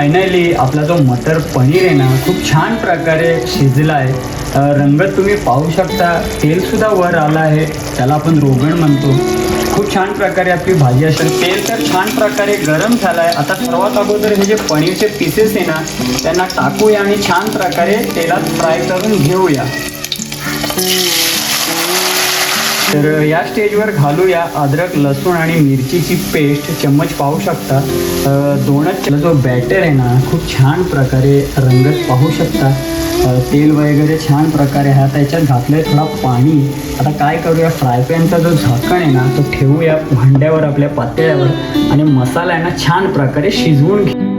Finally आपला जो मटर पनीर आहे ना खूप छान प्रकारे शिजला आहे रंग रंगत तुम्ही पाहू शकता तेलसुद्धा वर आलं आहे त्याला आपण रोगण म्हणतो. खूप छान प्रकारे आपली भाजी असेल. तेल तर छान प्रकारे गरम झालं आहे आता सर्वात अगोदर हे जे पनीरचे पीसेस आहे ना त्यांना टाकूया आणि छान प्रकारे तेलात फ्राय करून घेऊया. तर या स्टेजवर घालूया अद्रक लसूण आणि मिरचीची पेस्ट. चम्मच पाहू शकता. दोनच जो बॅटर आहे ना खूप छान प्रकारे रंगत पाहू शकता. तेल वगैरे छान प्रकारे हा त्याच्यात घातलं आहे थोडा पाणी. आता काय करूया फ्राय पॅनचा जो झाकण आहे ना तो ठेवूया भांड्यावर आपल्या पातळ्यावर आणि मसाला आहे ना छान प्रकारे शिजवून घे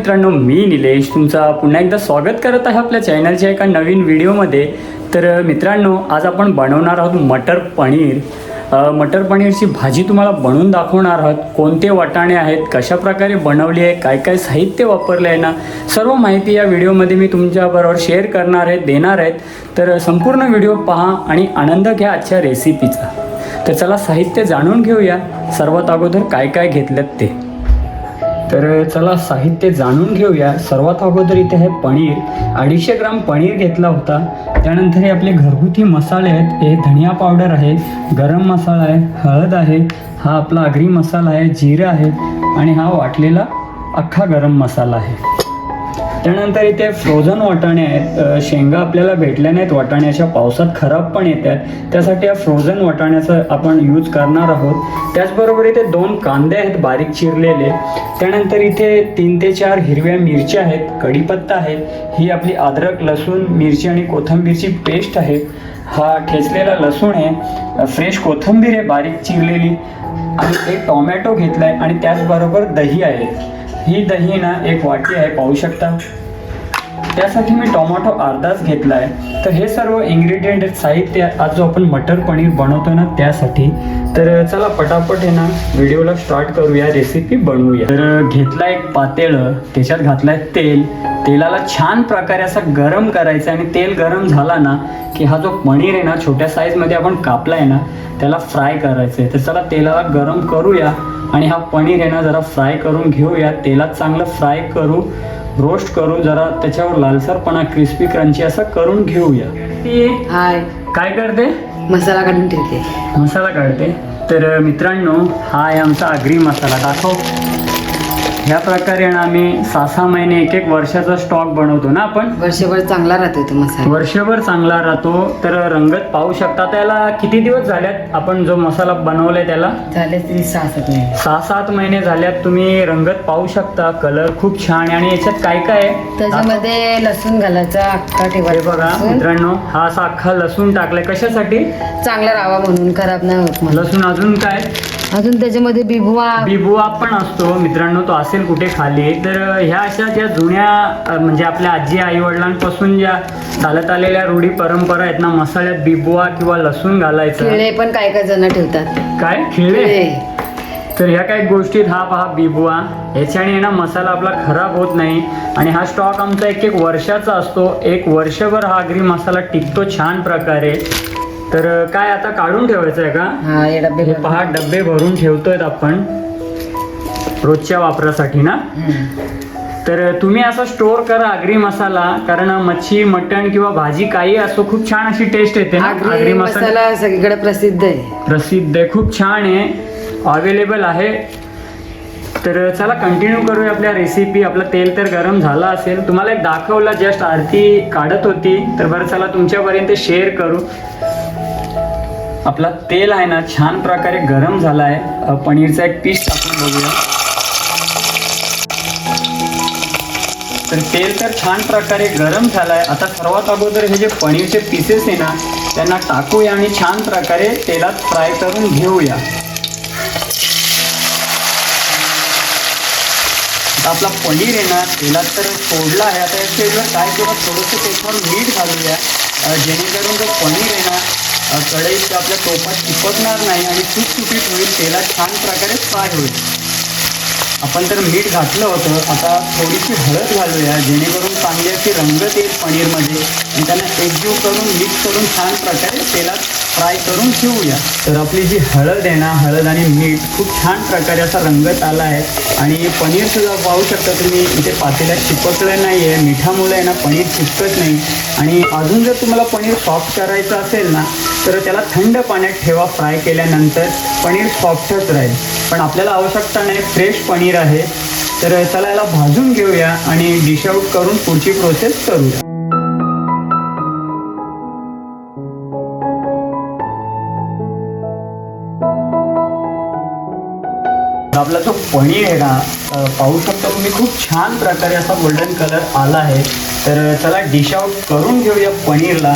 मित्रांनो मी निलेश. तुमचा पुन्हा एकदा स्वागत करत आहे आपल्या चॅनलच्या एका नवीन व्हिडिओमध्ये. तर मित्रांनो आज आपण बनवणार आहोत मटर पनीर. मटर पनीरची भाजी तुम्हाला बनवून दाखवणार आहोत. कोणते वाटाणे आहेत कशा प्रकारे बनवली आहे काय काय साहित्य वापरलं आहे ना सर्व माहिती या व्हिडिओमध्ये मी तुमच्याबरोबर शेअर करणार आहे देणार आहेत. तर संपूर्ण व्हिडिओ पहा आणि आनंद घ्या आजच्या रेसिपीचा तर चला साहित्य जाणून घेऊया. सर्वात अगोदर काय काय घेतलं ते. तर चला साहित्य जाणून घेऊया. सर्वात अगोदर इथे आहे पनीर. अडीचशे ग्राम पनीर घेतला होता. त्यानंतर हे आपले घरगुती मसाले आहेत. हे धनिया पावडर आहे गरम मसाला आहे हळद आहे. हा आपला आगरी मसाला आहे जिरं आहे. आणि हा वाटलेला अख्खा गरम मसाला आहे. त्यानंतर इथे फ्रोझन वाटाणे आहेत. शेंगा आपल्याला भेटल्या नाहीत. वाटाण्याच्या पावसात खराब पण येतात त्यासाठी या फ्रोझन वाटाण्याचा आपण यूज करणार आहोत. त्याचबरोबर इथे दोन कांदे आहेत बारीक चिरलेले. त्यानंतर इथे तीन ते चार हिरव्या मिरच्या आहेत. कढीपत्ता आहे. ही आपली अद्रक लसूण मिरची आणि कोथिंबीरची पेस्ट आहे. हा ठेचलेला लसूण आहे. फ्रेश कोथिंबीर आहे बारीक चिरलेली. आणि एक टोमॅटो आहे आणि त्याचबरोबर दही आहे. ही दही ना एक वाटी आहे पाहू शकता? त्यासाठी मी टोमॅटो अर्धाच घेतला आहे तर हे सर्व इन्ग्रेडियंट साहित्य आज जो आपण मटर पनीर बनवतो ना त्यासाठी. तर चला पटापट आहे ना व्हिडिओला स्टार्ट करूया रेसिपी बनवूया. तर घेतला एक पातेळं त्याच्यात घातलाय तेल. तेलाला छान प्रकारे असा गरम करायचं आणि तेल गरम झाला ना की हा जो पनीर आहे ना छोट्या साईजमध्ये आपण कापलाय ना त्याला फ्राय करायचं आहे तर चला तेलाला गरम करूया आणि हा पनीर आहे ना जरा फ्राय करून घेऊया. तेलात चांगलं फ्राय करू. रोस्ट करून जरा त्याच्यावर लालसरपणा क्रिस्पी क्रंची असं करून घेऊया. ती हाय. काय करते? मसाला काढून ठेवते. मसाला काढते. तर मित्रांनो हा आहे आमचा आगरी मसाला. दाखव. ह्या प्रकारे ना आम्ही सहा सहा महिने एक एक वर्षाचा स्टॉक बनवतो ना आपण. वर्षभर चांगला राहतोय तो मसाला. वर्षभर चांगला राहतो तर रंगत पाहू शकता. त्याला किती दिवस झाल्यात आपण जो मसाला बनवलाय त्याला? झाले तरी सहा सात महिने. सहा सात महिने झाल्यात तुम्ही रंगत पाहू शकता. कलर खूप छान आहे. आणि याच्यात काय काय आहे? त्याच्यामध्ये लसूण घालायचा अख्खा हे ठेवायचा बघा. मित्रांनो हा असा अख्खा लसूण टाकलाय. कशासाठी? चांगला राहावा म्हणून खराब नाही होत म्हणून. लसूण अजून काय? अजून त्याच्यामध्ये बिबवा बिबुआ पण असतो. मित्रांनो तो असेल कुठे खाली. तर ह्या अशा ज्या जुन्या म्हणजे आपल्या आजी आई वडिलांपासून ज्या चालत आलेल्या रूढी परंपरा आहेत ना मसाल्यात बिबुआ किंवा लसूण घालायचं. पण काय काय जण ठेवतात. काय? खिळे. तर ह्या काही गोष्टीत हा पहा बिबुआ. ह्याच्याने ना मसाला आपला खराब होत नाही. आणि हा स्टॉक आमचा एक एक वर्षाचा असतो. एक वर्षभर हा आगरी मसाला टिकतो छान प्रकारे. तर काय आता काढून ठेवायचं आहे का? हा डबे पहा डबे भरून ठेवतोय आपण. रोजच्या वापरासाठी ना. तर तुम्ही असं स्टोअर करा आगरी मसाला कारण मच्छी मटण किंवा भाजी काही असो खूप छान अशी टेस्ट येते ना आगरी मसाला सगळीकडे प्रसिद्ध आहे. प्रसिद्ध आहे खूप छान आहे अवेलेबल आहे. तर चला कंटिन्यू करूया आपल्या रेसिपी आपलं तेल तर गरम झालं असेल. तुम्हाला एक दाखवलं जस्ट आरती काढत होती. तर बरं चला तुमच्यापर्यंत शेअर करू. आपला तेल आहे ना छान प्रकारे गरम झाला आहे पनीरचा एक पीस टाकून बघूया. तर तेल तर छान प्रकारे गरम झालं आहे आता सर्वात अगोदर हे जे पनीरचे पीसेस आहे ना त्यांना टाकूया आणि छान प्रकारे तेलात फ्राय करून घेऊया. आपला पनीर आहे ना तेलात तर सोडला आहे. आता या स्टेजवर काय करू थोडंसं त्याच्यावर मीठ घालूया. जेणेकरून जो पनीर आहे ना अ, कढईत आपल्या टोपात चिपकणार नाही आणि सुटसुटीत होईल तेला छान प्रकारे फ्राय होईल. आपण तर मीठ घातलं होतं आता थोडीशी हळद घालूया जेणेकरून चांगली अशी रंगत येईल पनीरमध्ये आणि त्यांना एकजीव करून मिक्स करून छान प्रकारे तेलात फ्राय करून ठेवूया. तर आपली जी हळद आहे ना हळद आणि मीठ खूप छान प्रकारे असा रंगत आला आहे. आणि पनीर सुद्धा पाहू शकता तुम्ही इथे पातेल्यात चिपकलं नाही आहे मिठामुळे आहे ना पनीर चिपकत नाही. आणि अजून जर तुम्हाला पनीर सॉफ्ट करायचं असेल ना तर त्याला थंड पाण्यात ठेवा फ्राय केल्यानंतर. पनीर सॉफ्टच राहील. पण आपल्याला आवश्यकता नाही फ्रेश पनीर आहे. तर चला याला भाजून घेऊया आणि डिश आऊट करून पुढची प्रोसेस करूया. आपला जो पनीर आहे ना पाहू शकता तुम्ही खूप छान प्रकारे असा गोल्डन कलर आला आहे. तर चला डिश आउट करून घेऊया पनीरला.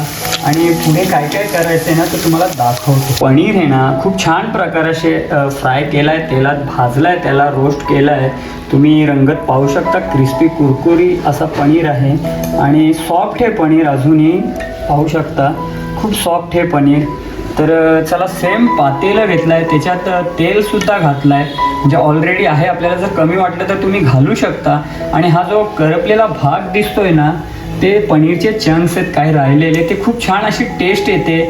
आणि पुढे काय काय करायचं आहे ना तर तुम्हाला दाखवतो. पनीर आहे ना खूप छान प्रकारे असे फ्राय केला आहे तेलात भाजला आहे त्याला रोस्ट केला आहे तुम्ही रंगत पाहू शकता क्रिस्पी कुरकुरी असा पनीर आहे. आणि सॉफ्ट आहे पनीर अजूनही पाहू शकता. खूप सॉफ्ट आहे पनीर. तर चला सेम पातेलं घेतलं आहे त्याच्यात तेलसुद्धा घातलं आहे जे ऑलरेडी आहे. आपल्याला जर कमी वाटलं तर तुम्ही घालू शकता. आणि हा जो करपलेला भाग दिसतोय ना ते पनीरचे चंक्स आहेत काही राहिलेले ते खूप छान अशी टेस्ट येते.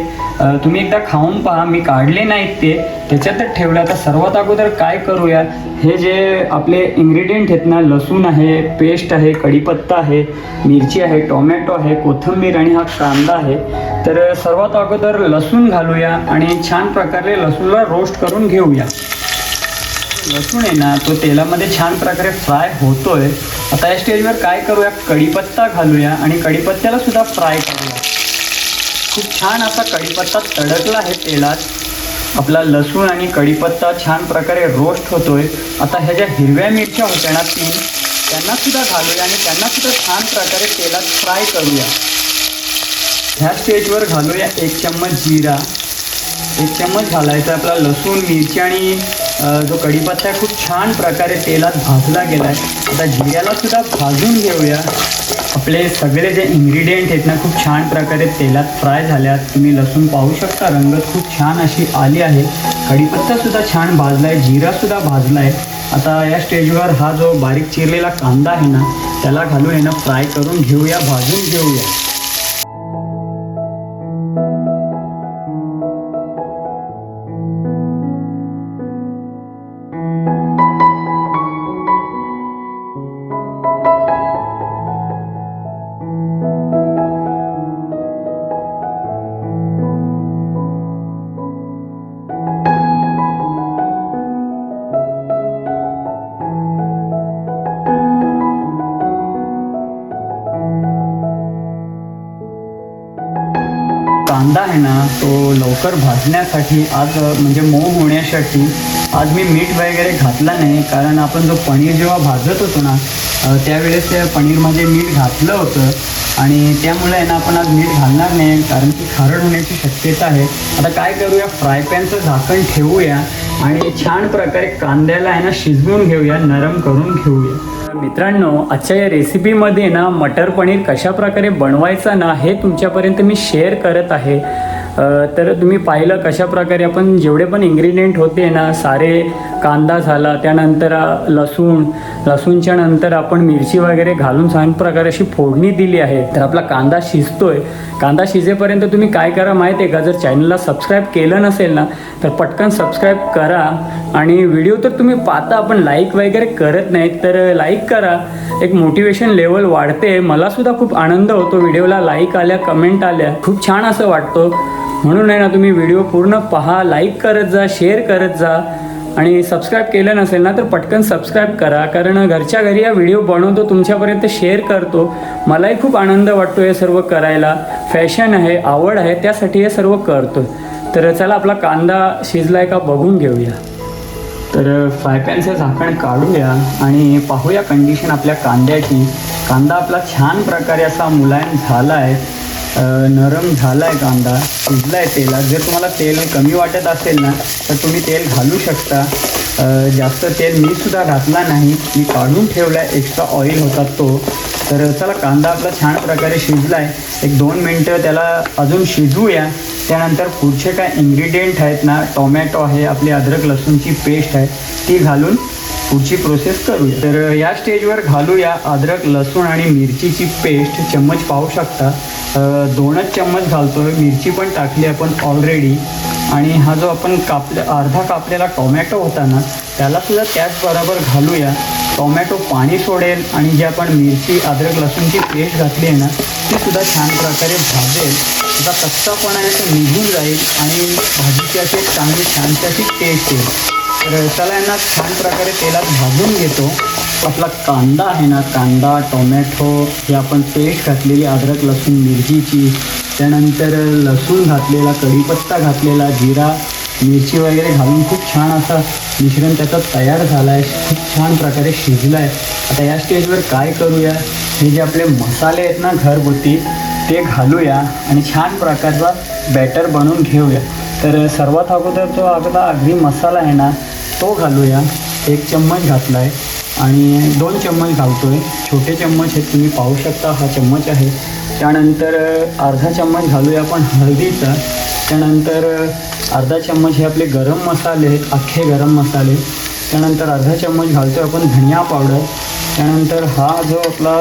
तुम्ही एकदा खाऊन पहा मी काढले नाहीत ते. त्याच्यातच ठेवलं आता सर्वात अगोदर काय करूया? हे जे आपले इन्ग्रेडियंट आहेत ना लसूण आहे पेस्ट आहे कढीपत्ता आहे मिरची आहे टोमॅटो आहे कोथिंबीर आणि हा कांदा आहे. तर सर्वात अगोदर लसूण घालूया आणि छान प्रकारे लसूणला रोस्ट करून घेऊया. लसूण आहे ना तो तेलामध्ये छान प्रकारे फ्राय होतोय. आता या स्टेजवर काय करूया? कढीपत्ता घालूया आणि कढीपत्त्याला सुद्धा फ्राय करूया. खूप छान असा कढीपत्ता तडकला आहे तेलात. आपला लसूण आणि कढीपत्ता छान प्रकारे रोस्ट होतोय. आता ह्या ज्या हिरव्या मिरच्या होत्या ना तीन त्यांना सुद्धा घालूया आणि त्यांना सुद्धा छान प्रकारे तेलात फ्राय करूया. ह्या स्टेजवर घालूया एक चम्मच जिरा. एक चम्मच घालायचा आपला लसूण मिरची आणि जो कढीपत्ता आहे खूप छान प्रकारे तेलात भाजला गेला आहे आता जिऱ्याला सुद्धा भाजून घेऊया. आपले सगळे जे इन्ग्रेडियंट आहेत ना खूप छान प्रकारे तेलात फ्राय झाल्यात. तुम्ही लसूण पाहू शकता रंगत खूप छान अशी आली आहे. कढीपत्तासुद्धा छान भाजला आहे जिरासुद्धा भाजला आहे आता या स्टेजवर हा जो बारीक चिरलेला कांदा आहे ना त्याला घालून आहे ना फ्राय करून घेऊया भाजून घेऊया. साखर भाजण्यासाठी आज म्हणजे मऊ होण्यासाठी आज मी मीठ वगैरे घातला नाही. कारण आपण जो पनीर जेव्हा भाजत होतो ना त्यावेळेस त्या पनीरमध्ये मीठ घातलं होतं. आणि त्यामुळे आहे ना आपण आज मीठ घालणार नाही कारण की खारड होण्याची शक्यता आहे. आता काय करूया फ्राय पॅनचं झाकण ठेवूया आणि छान प्रकारे कांद्याला आहे ना शिजवून घेऊया नरम करून घेऊया. मित्रांनो आजच्या या रेसिपीमध्ये ना मटर पनीर कशा प्रकारे बनवायचं ना हे तुमच्यापर्यंत मी शेअर करत आहे. तर तुम्ही पाहिलं कशाप्रकारे आपण जेवढे पण इन्ग्रेडियंट होते ना सारे कांदा झाला त्यानंतर लसूण लसूणच्या नंतर आपण मिरची वगैरे घालून छान प्रकारे अशी फोडणी दिली आहे. तर आपला कांदा शिजतोय. कांदा शिजेपर्यंत तुम्ही काय करा माहिती आहे का? जर चॅनलला सबस्क्राईब केलं नसेल ना तर पटकन सबस्क्राईब करा. आणि व्हिडिओ तर तुम्ही पाहता आपण लाईक वगैरे करत नाहीत तर लाईक करा. एक मोटिवेशन लेवल वाढते. मलासुद्धा खूप आनंद होतो व्हिडिओला लाईक आल्या कमेंट आल्या. खूप छान असं वाटतं. म्हणून आहे ना तुम्ही व्हिडिओ पूर्ण पहा लाईक करत जा शेअर करत जा. आणि सबस्क्राईब केलं नसेल ना तर पटकन सबस्क्राईब करा. कारण घरच्या घरी हा व्हिडिओ बनवतो तुमच्यापर्यंत शेअर करतो. मलाही खूप आनंद वाटतो हे सर्व करायला. फॅशन आहे आवड आहे त्यासाठी हे सर्व करतो. तर चला आपला कांदा शिजलाय का बघून घेऊया. तर फ्राय पॅनचं झाकण काढूया आणि पाहूया कंडिशन आपल्या कांद्याची. कांदा आपला छान प्रकारे असा मुलायम झाला आहे नरम झाला आहे कांदा शिजला आहे तेलात जर तुम्हाला तेल कमी वाटत असेल ना तर तुम्ही तेल घालू शकता. जास्त तेल मी सुद्धा घातला नाही. मी काढून ठेवला आहे एक्स्ट्रा ऑइल होता तो. तर चला कांदा आपला छान प्रकारे शिजला आहे एक दोन मिनटं त्याला अजून शिजवूया त्यानंतर पुढचे काय इन्ग्रेडियंट आहेत ना टोमॅटो आहे आपली अद्रक लसूणची पेस्ट आहे ती घालून पुढची प्रोसेस करूया. तर या स्टेजवर घालूया अद्रक लसूण आणि मिरचीची पेस्ट चम्मच पाहू शकता. दोनच चम्मच घालतोय. मिरची पण टाकली आपण ऑलरेडी आणि हा जो आपण कापले अर्धा कापलेला टोमॅटो होता ना त्याला सुद्धा त्याचबरोबर घालूया. टोमॅटो पाणी सोडेल आणि जी आपण मिरची अद्रक लसूणची पेस्ट घातली आहे ना ती सुद्धा छान प्रकारे भाजेल. त्याचा कच्चापणा आहे निघून जाईल आणि भाजीची अशी चांगली छानशी अशी टेस्ट येईल. तर यांना छान प्रकारे तेलात भाजून घेतो. आपला कांदा आहे ना कांदा टोमॅटो हे आपण पेस्ट घातलेली अद्रक लसूण मिरचीची. त्यानंतर लसूण घातलेला कढीपत्ता घातलेला जिरा मिरची वगैरे घालून खूप छान असा मिश्रण त्याचा तयार झाला आहे खूप छान प्रकारे शिजला आहे आता या स्टेजवर काय करूया? हे जे आपले मसाले आहेत ना घरगुती ते घालूया आणि छान प्रकारचा बॅटर बनवून घेऊया. तर सर्वात अगोदर जो आपला अगदी मसाला आहे ना तो घालूया. एक चम्मच घातला आहे आणि दोन चम्मच घालतो आहे छोटे चम्मच आहेत तुम्ही पाहू शकता. हा चम्मच आहे. त्यानंतर अर्धा चम्मच घालूया आपण हळदीचा. त्यानंतर अर्धा चम्मच हे आपले गरम मसाले आहेत अख्खे गरम मसाले. त्यानंतर अर्धा चम्मच घालतो आहे आपण धनिया पावडर. त्यानंतर हा जो आपला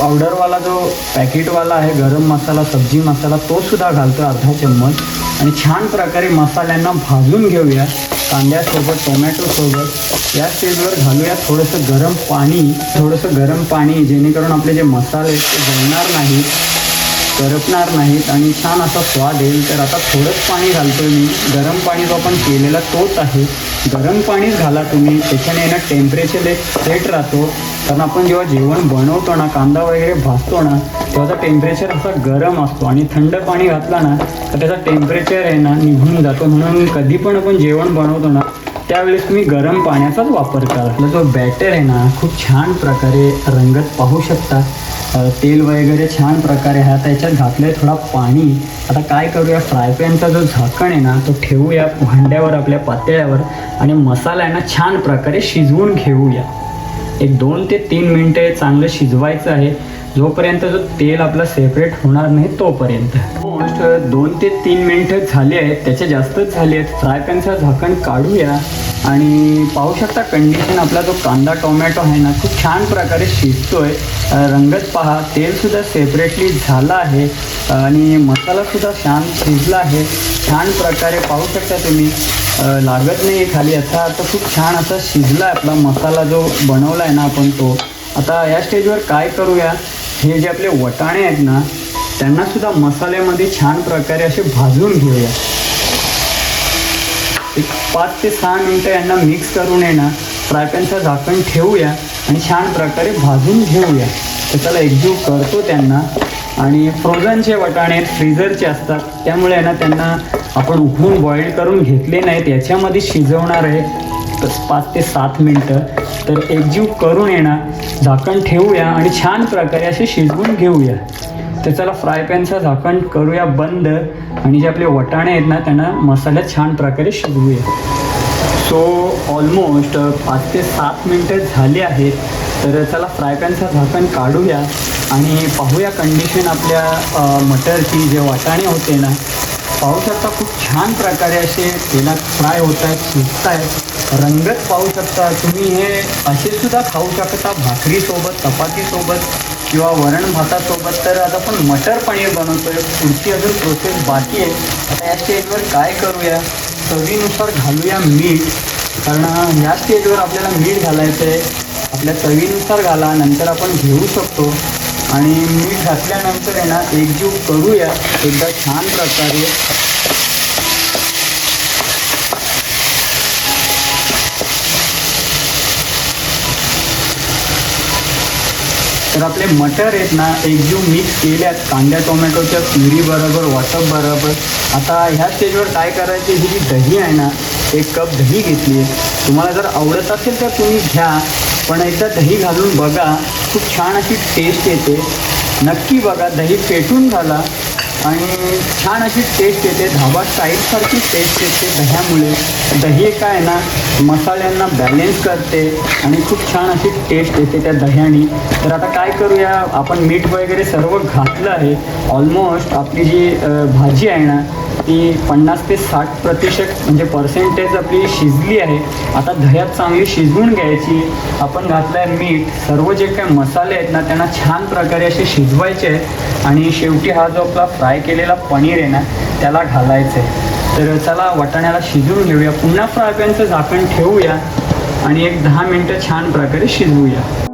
पावडरवाला जो पॅकेटवाला आहे गरम मसाला सब्जी मसाला तोसुद्धा घालतो घालतो अर्धा चम्मच. आणि छान प्रकारे मसाल्यांना भाजून घेऊया. कांद्यासोबत टोमॅटोसोबत या स्टेजवर घालूया थोडंसं गरम पाणी थोडंसं गरम पाणी जेणेकरून आपले जे मसाले आहेत ते जळणार नाहीत करपणार नाहीत आणि छान असा स्वाद येईल. तर आता थोडंच पाणी घालतो मी. गरम पाणी जो आपण केलेला तोच आहे. गरम पाणीच घाला तुम्ही. त्याच्याने ना टेम्परेचर एक सेट राहतो. कारण आपण जेव्हा जेवण बनवतो ना कांदा वगैरे भाजतो ना तेव्हाचा टेम्परेचर असा गरम असतो आणि थंड पाणी घातला ना तर त्याचा टेम्परेचर आहे ना निघून जातो. म्हणून कधी पण आपण जेवण बनवतो ना त्यावेळेस तुम्ही गरम पाण्याचाच वापर करा. आपला जो बॅटर आहे ना खूप छान प्रकारे रंगत पाहू शकता. तेल वगैरे छान प्रकारे हा त्याच्यात याच्यात घातलं आहे थोडा पाणी. आता काय करूया फ्राय पॅनचा जो झाकण आहे ना तो ठेवूया भांड्यावर आपल्या पातळ्यावर आणि मसाला आहे ना छान प्रकारे शिजवून घेऊया. एक दोन ते तीन मिनटं हे चांगलं शिजवायचं आहे. जोपर्यंत जो तेल आपला सेपरेट होणार नाही तोपर्यंत. ऑलमोस्ट दोन ते तीन मिनटं झाली आहेत. त्याच्या जास्तच झाली आहेत. फ्राय पॅनचं झाकण काढूया. आणि पाहू शकता कंडिशन आपला जो कांदा टोमॅटो आहे ना खूप छान प्रकारे शिजतोय. अ, रंगत पहा. तेलसुद्धा सेपरेटली झालं आहे. आणि मसालासुद्धा छान शिजला आहे. छान प्रकारे पाहू शकता तुम्ही. लागत नाही खाली. आता आता खूप छान असा शिजला आहे आपला मसाला जो बनवला आहे ना आपण तो. आता या स्टेजवर काय करूया? हे जे आपले वटाणे आहेत ना त्यांना सुद्धा मसाल्यामध्ये छान प्रकारे असे भाजून घेऊया. एक पाच ते सहा मिनटं यांना मिक्स करून आहे ना फ्रायपॅनचं झाकण ठेवूया आणि छान प्रकारे भाजून घेऊया. तर त्याला एकजीव करतो त्यांना. आणि फ्रोझनचे वटाणे फ्रीझरचे असतात त्यामुळे ना त्यांना आपण उकडून बॉईल करून घेतले नाहीत याच्यामध्ये शिजवणार आहे. तर पाच ते सात मिनटं. तर एकजीव करून येणार. झाकण ठेवूया आणि छान प्रकारे असे शिजवून घेऊया. तर चला फ्राय पॅनचं झाकण करूया बंद. आणि जे आपले वटाणे आहेत ना त्यांना मसाल्यात छान प्रकारे शिजवूया. सो ऑलमोस्ट पाच ते सात मिनटं झाली आहेत. तर चला फ्राय पॅनचं झाकण काढूया. आणि पाहूया कंडिशन आपल्या मटरची जे वाटाणे होते ना पाहू शकता खूप छान प्रकारे असे तेलात फ्राय होत आहेत शिजत आहेत. रंगत पाहू शकता तुम्ही हे. असे सुद्धा खाऊ शकता भाकरीसोबत चपातीसोबत किंवा वरण भातासोबत. तर आता आपण मटर पनीर बनवतोय. पुढची अजून प्रोसेस बाकी आहे. आता या स्टेजवर काय करूया? चवीनुसार घालूया मीठ. कारण या स्टेजवर आपल्याला मीठ घालायचं आहे आपल्या चवीनुसार घाला नंतर आपण घेऊ शकतो. आणि मीठ घातल्यानंतर आहे ना एकजीव करूया. एकदा छान प्रकारे. तर आपले मटर आहेत ना एकजीव मिक्स केल्यात. कांद्या टोमॅटोच्या प्युरी बरोबर वाटप बरोबर. आता ह्या स्टेजवर काय करायची? ही जी दही आहे ना एक कप दही घेतली आहे. तुम्हाला जर आवडत असेल तर तुम्ही घ्या. पण एकदा दही घालून बघा. खूप छान अशी टेस्ट येते. नक्की बघा दही पेटून घाला आणि छान अशी टेस्ट येते. धाबा स्टाईलसारखी टेस्ट येते दह्यामुळे. दही काय ना मसाल्यांना बॅलेन्स करते आणि खूप छान अशी टेस्ट येते त्या दह्यानी. तर आता काय करूया? आपण मीठ वगैरे सर्व घातलं आहे. ऑलमोस्ट आपली जी भाजी आहे ना ती पन्नास ते साठ प्रतिशत म्हणजे पर्सेंटेज आपली शिजली आहे. आता दह्यात चांगली शिजवून घ्यायची. आपण घातलं आहे मीठ. सर्व जे काही मसाले आहेत ना त्यांना छान प्रकारे असे शिजवायचे. आहेत आणि शेवटी हा जो आपला फ्राय केलेला पनीर आहे ना त्याला घालायचं आहे तर चला वाटाण्याला शिजवून घेऊया. पुन्हा फ्राय पॅनचं झाकण ठेवूया. आणि एक दहा मिनटं छान प्रकारे शिजवूया.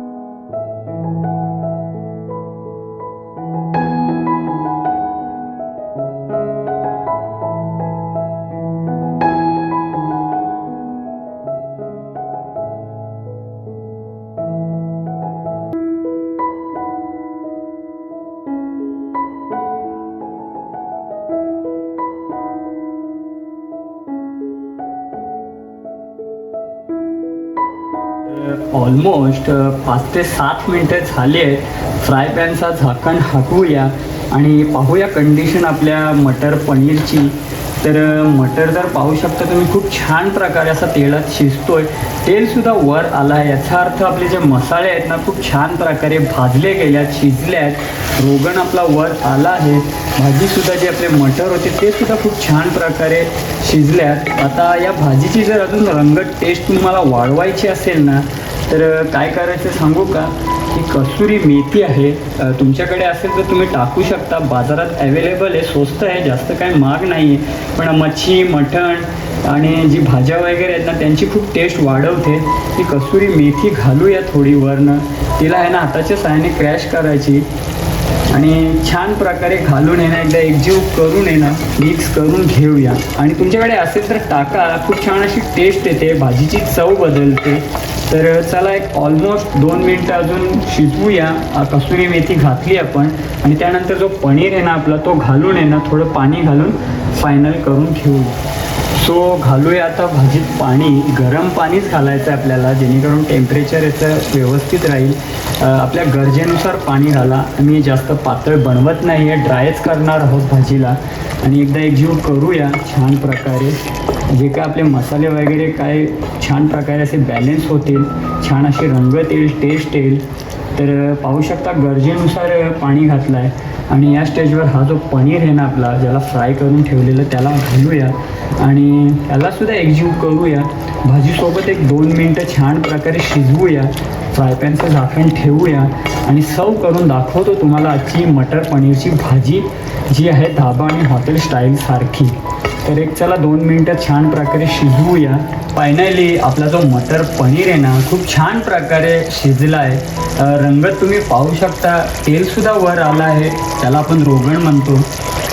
ऑलमोस्ट पाच ते सात मिनटं झाली आहेत. फ्राय पॅनचा झाकण हाकूया आणि पाहूया कंडिशन आपल्या मटर पनीरची. तर मटर जर पाहू शकता तुम्ही खूप छान प्रकारे असा तेलात शिजतोय. तेलसुद्धा वर आलं आहे याचा अर्थ आपले जे मसाले आहेत ना खूप छान प्रकारे भाजले गेल्यात शिजले आहेत. रोगण आपला वर आला आहे. भाजीसुद्धा जे आपले मटर होते ते सुद्धा खूप छान प्रकारे शिजल्यात आता या भाजीची जर अजून रंगत टेस्ट तुम्हाला वाढवायची असेल ना तर काय करायचं सांगू का? ही कसुरी मेथी आहे. तुमच्याकडे असेल तर तुम्ही टाकू शकता. बाजारात अवेलेबल आहे स्वस्त आहे जास्त काय महाग नाही आहे पण मच्छी मटण आणि जी भाज्या वगैरे आहेत ना त्यांची खूप टेस्ट वाढवते. ती कसुरी मेथी घालूया थोडी वरनं तिला आहे ना हाताच्या साहाय्याने क्रॅश करायची. आणि छान प्रकारे घालून येणं एकदा एकजीव करून येणं मिक्स करून घेऊया. आणि तुमच्याकडे असेल तर टाका. खूप छान अशी टेस्ट येते. भाजीची चव बदलते. तर चला एक ऑलमोस्ट दोन मिनटं अजून शिजवूया. कसुरी मेथी घातली आपण. आणि त्यानंतर जो पनीर आहे ना आपला तो घालून आहे ना थोडं पाणी घालून फायनल करून घेऊया सो घालूया आता भाजीत पाणी. गरम पाणीच घालायचं आहे आपल्याला जेणेकरून टेम्परेचर याचं व्यवस्थित राहील. आपल्या गरजेनुसार पाणी घाला. आम्ही जास्त पातळ बनवत नाही आहे ड्रायच करणार आहोत भाजीला. आणि एकदा एकजीव करूया छान प्रकारे. जे काय आपले मसाले वगैरे काय छान प्रकारे असे बॅलेन्स होतील छान असे रंगत येईल टेस्ट येईल. तर पाहू शकता गरजेनुसार पाणी घातलं आहे आणि या स्टेजवर हा जो पनीर आहे ना आपला ज्याला फ्राय करून ठेवलेलं त्याला घालूया. आणि त्यालासुद्धा एकजीव करूया. भाजीसोबत एक दोन मिनटं छान प्रकारे शिजवूया. फ्राय पॅनचं झाकण ठेवूया आणि सर्व करून दाखवतो तुम्हाला आजची मटर पनीरची भाजी जी आहे धाबा आणि हॉटेल स्टाईलसारखी तर एक चला दोन मिनटं छान प्रकारे शिजवूया. फायनली आपला जो मटर पनीर आहे ना खूप छान प्रकारे शिजला आहे रंगत तुम्ही पाहू शकता तेलसुद्धा वर आलं आहे त्याला आपण रोगण म्हणतो.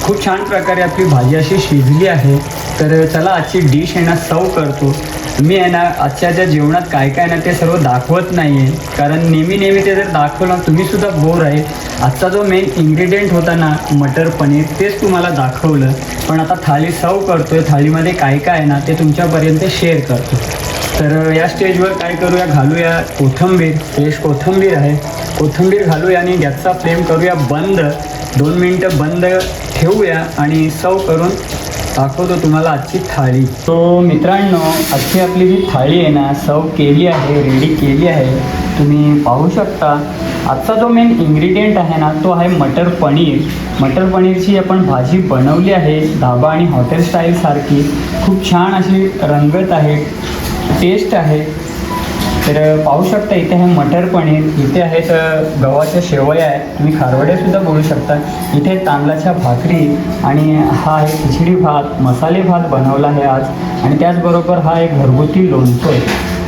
खूप छान प्रकारे आपली भाजी अशी शिजली आहे. तर चला आजची डिश आहे ना सर्व करतो. मी आहे ना आजच्या जीवनात काय काय ना ते सर्व दाखवत नाही आहे कारण नेहमी नेहमी ते जर दाखवलं तुम्हीसुद्धा बोर आहे. आजचा जो मेन इन्ग्रेडियंट होता ना मटर पनीर तेच तुम्हाला दाखवलं. पण आता थाळी सर्व करतोय. थाळीमध्ये काय काय आहे ना ते तुमच्यापर्यंत शेअर करतो तर या स्टेजवर काय करूया घालूया कोथंबीर. फ्रेश कोथंबीर आहे. कोथंबीर घालूया आणि गॅसचा फ्लेम करूया बंद. दोन मिनटं बंद ठेवूया आणि सर्व करून दाखवतो तुम्हाला आजची थाळी. तो मित्रांनो आजची आपली जी थाळी आहे ना सर्व केली आहे रेडी केली आहे. तुम्ही पाहू शकता. आजचा जो मेन इन्ग्रेडियंट आहे ना तो आहे मटर पनीर. मटर पनीरची आपण भाजी बनवली आहे धाबा आणि हॉटेल स्टाईलसारखी खूप छान अशी रंगत आहे टेस्ट आहे. तर पाहू शकता इथे आहे मटर पनीर इथे आहेत गव्हाच्या शेवया आहेत तुम्ही खारवड्यासुद्धा बोलू शकता. इथे तांदळाच्या भाकरी आणि हा आहे खिचडी भात. मसाले भात बनवला आहे आज. आणि त्याचबरोबर हा एक घरगुती लोणचं आहे.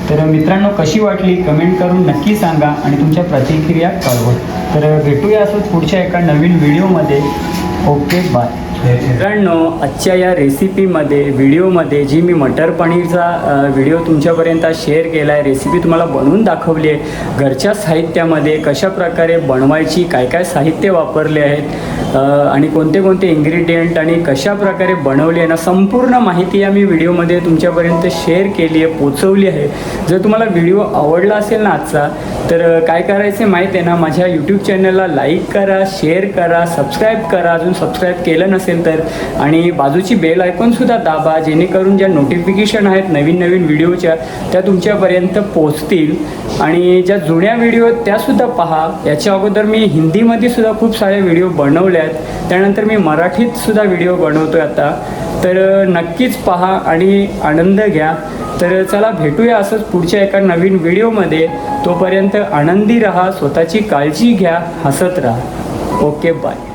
तर मित्रांनो कशी वाटली? कमेंट करून नक्की सांगा आणि तुमच्या प्रतिक्रिया कळवा. तर भेटूया असंच पुढच्या एका नवीन व्हिडिओमध्ये. Okay bye. मित्रांनो आजच्या या रेसिपीमध्ये व्हिडिओमध्ये जी मी मटर पनीरचा व्हिडिओ तुमच्यापर्यंत शेअर केला आहे रेसिपी तुम्हाला बनवून दाखवली आहे. घरच्या साहित्यामध्ये कशा प्रकारे बनवायची काय काय साहित्य वापरले आहेत आणि कोणते कोणते इन्ग्रेडियंट आणि कशा प्रकारे बनवले आहे ना संपूर्ण माहिती या मी व्हिडिओमध्ये तुमच्यापर्यंत शेअर केली आहे पोचवली आहे. जर तुम्हाला व्हिडिओ आवडला असेल ना आजचा तर काय करायचं माहीत आहे ना माझ्या यूट्यूब चॅनलला लाईक करा शेअर करा सबस्क्राईब करा. अजून सबस्क्राईब केलं नसेल तर. आणि बाजूची बेल आयकॉनसुद्धा दाबा जेणेकरून ज्या नोटिफिकेशन आहेत नवीन नवीन व्हिडिओच्या त्या तुमच्यापर्यंत पोचतील आणि ज्या जुन्या व्हिडिओ त्यासुद्धा पहा. याच्या अगोदर मी हिंदीमध्ये सुद्धा खूप सारे व्हिडिओ बनवले आहेत. त्यानंतर मी मराठीत सुद्धा व्हिडिओ बनवतो आहे आता. तर नक्कीच पहा आणि आनंद घ्या. तर चला भेटूया असंच पुढच्या एका नवीन व्हिडिओमध्ये. तोपर्यंत आनंदी राहा स्वतःची काळजी घ्या हसत राहा. Okay bye